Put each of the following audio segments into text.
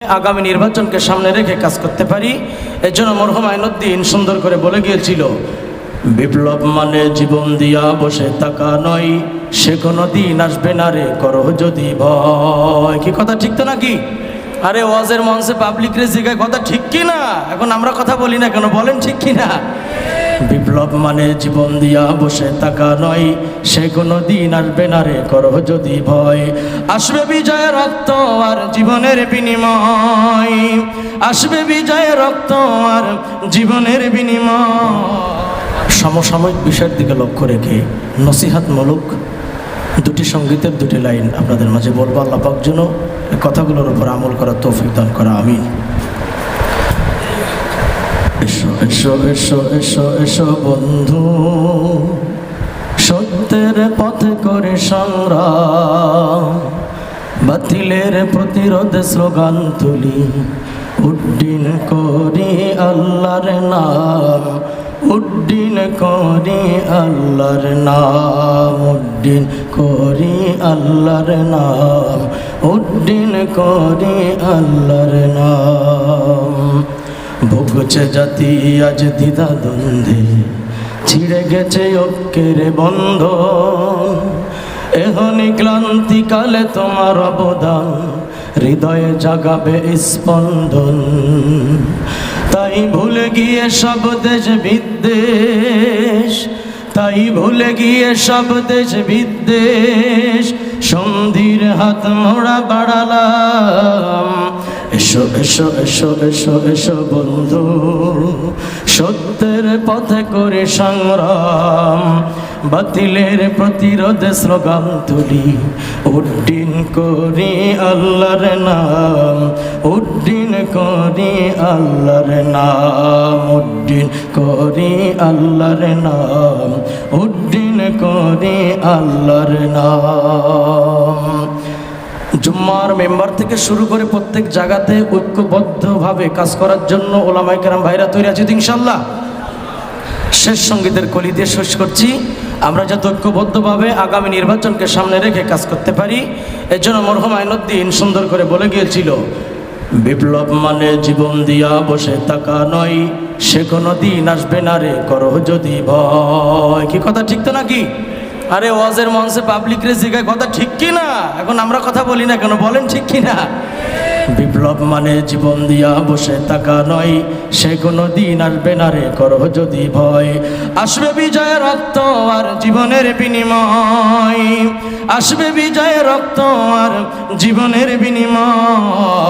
আগামী নির্বাচনকে সামনে রেখে কাজ করতে পারি। এর জন্য মরহুম আইনুদ্দিন সুন্দর করে বলে গিয়েছিল, বিপ্লব মানে জীবন দিয়া বসে থাকা নয়, সে কোনো দিন আসবে না রে, করো যদি ভয়। কি কথা ঠিক তো নাকি? আরে ওয়াজের মঞ্চে পাবলিক রে জিগায় কথা ঠিক কি না? এখন আমরা কথা বলি না কেন? বলেন ঠিক কি না? বিপ্লব মানে জীবন দিয়া বসে থাকা নয়, সে কোনো দিন আসবে না রে করো যদি ভয়। আসবে বিজয় রক্ত আর জীবনের বিনিময়। আসবে বিজয় রক্ত আর জীবনের বিনিময়। সমসাময়িক বিষয়ের দিকে লক্ষ্য রেখে নসিহাতমূলক দুটি সঙ্গীতের দুটি লাইন আপনাদের মাঝে বলব। আল্লাহ পাক যেন এই কথাগুলোর উপর আমল করার তৌফিক দান করা, আমিন। এসো এসো এসো এসো বন্ধু। সত্যের পথে করে সংগ্রাম, বাতিলের প্রতিরোধ স্লোগান তুলি। উড্ডিন করি আল্লাহর নাম, উড্ডিন করি আল্লাহর নাম, উড্ডিন করি আল্লাহর নাম, উড্ডিন করি আল্লাহর নাম। ভুগছে জাতি আজ দ্বিধা দ্বন্দ্বে ছিঁড়ে গেছে ঐক্যের বন্ধ এহনি ক্লান্তিকালে তোমার অবদান, হৃদয়ে জাগাবে স্পন্দন। তাই ভুলে গিয়ে সব দেশ বিদ্বেষ, তাই ভুলে গিয়ে সব দেশ বিদ্বেষ। সন্ধির হাত মোড়া বাড়ালাম। এসো এসো এসো এসো এসো বন্ধু। সত্যের পথে করে সংগ্রাম, বাতিলের প্রতিরোধে স্লোগান তুলি। উড্ডিন করি আল্লাহর নাম, উড্ডিন করি আল্লাহর নাম, উড্ডিন করি আল্লাহর নাম, উড্ডিন করি আল্লাহর নাম। জুম্মার মেম্বার থেকে শুরু করে প্রত্যেক জায়গাতে ঐক্যবদ্ধভাবে কাজ করার জন্য ওলামাই কেরাম ভাইরা তৈরি আছে ইনশাল্লাহ শেষ সঙ্গীতের কলি দিয়ে শেষ করছি। আমরা যাতে ঐক্যবদ্ধভাবে আগামী নির্বাচনকে সামনে রেখে কাজ করতে পারি এর জন্য মরহুম আইনুদ্দিন সুন্দর করে বলে গিয়েছিল, বিপ্লব মানে জীবন দিয়া বসে থাকা নয়, সে কোনো দিন আসবে না রে, করো যদি ভয়। কি কথা, ঠিক তো নাকি? আরে ওয়াজের মঞ্চে পাবলিক রে জিগায়, কথা ঠিক কি না? এখন আমরা কথা বলি না কেন? বলেন ঠিক কি না? বিপ্লব মানে জীবন দিয়া বসে থাকা নয়, সে কোনো দিন আসবে না রে, করো যদি ভয়। আসবে বিজয় রক্ত আর জীবনের বিনিময়। আসবে বিজয় রক্ত আর জীবনের বিনিময়।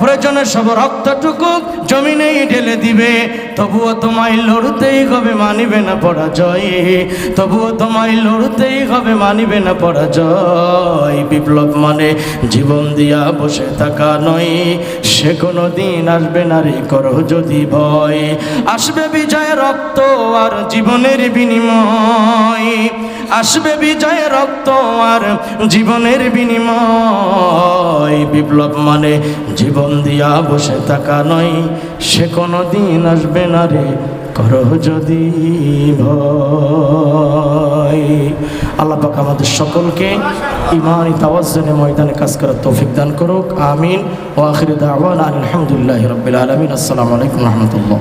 প্রয়োজনে সব রক্তটুকু জমিনেই ঢেলে দিবে। তবুও তোমায় লড়তেই হবে, মানিবে না পরাজয়। তবুও তোমায় লড়তেই হবে, মানিবে না পরাজয়। বিপ্লব মানে জীবন দিয়া বসে থাকা নয়, সে কোনো দিন আসবে না রে, করো যদি ভয়। আসবে বিজয় রক্ত আর জীবনের বিনিময়। আসবে বিজয় রক্ত আর জীবনের বিনিময়। বিপ্লব মানে জীবন দিয়া বসে থাকা নয়, সে কোনো দিন আসবে না রে, করো যদি ভয়। আল্লাহ পাক আমাদের সকলকে ইমানি তাওয়াজ্জনে ময়দানে কাজ করার তৌফিক দান করুক, আমিন। ও আখির দাওয়ান আলহামদুলিল্লাহ রবিল আলমিন। আসসালামু আলাইকুম রহমতুল্লাহ।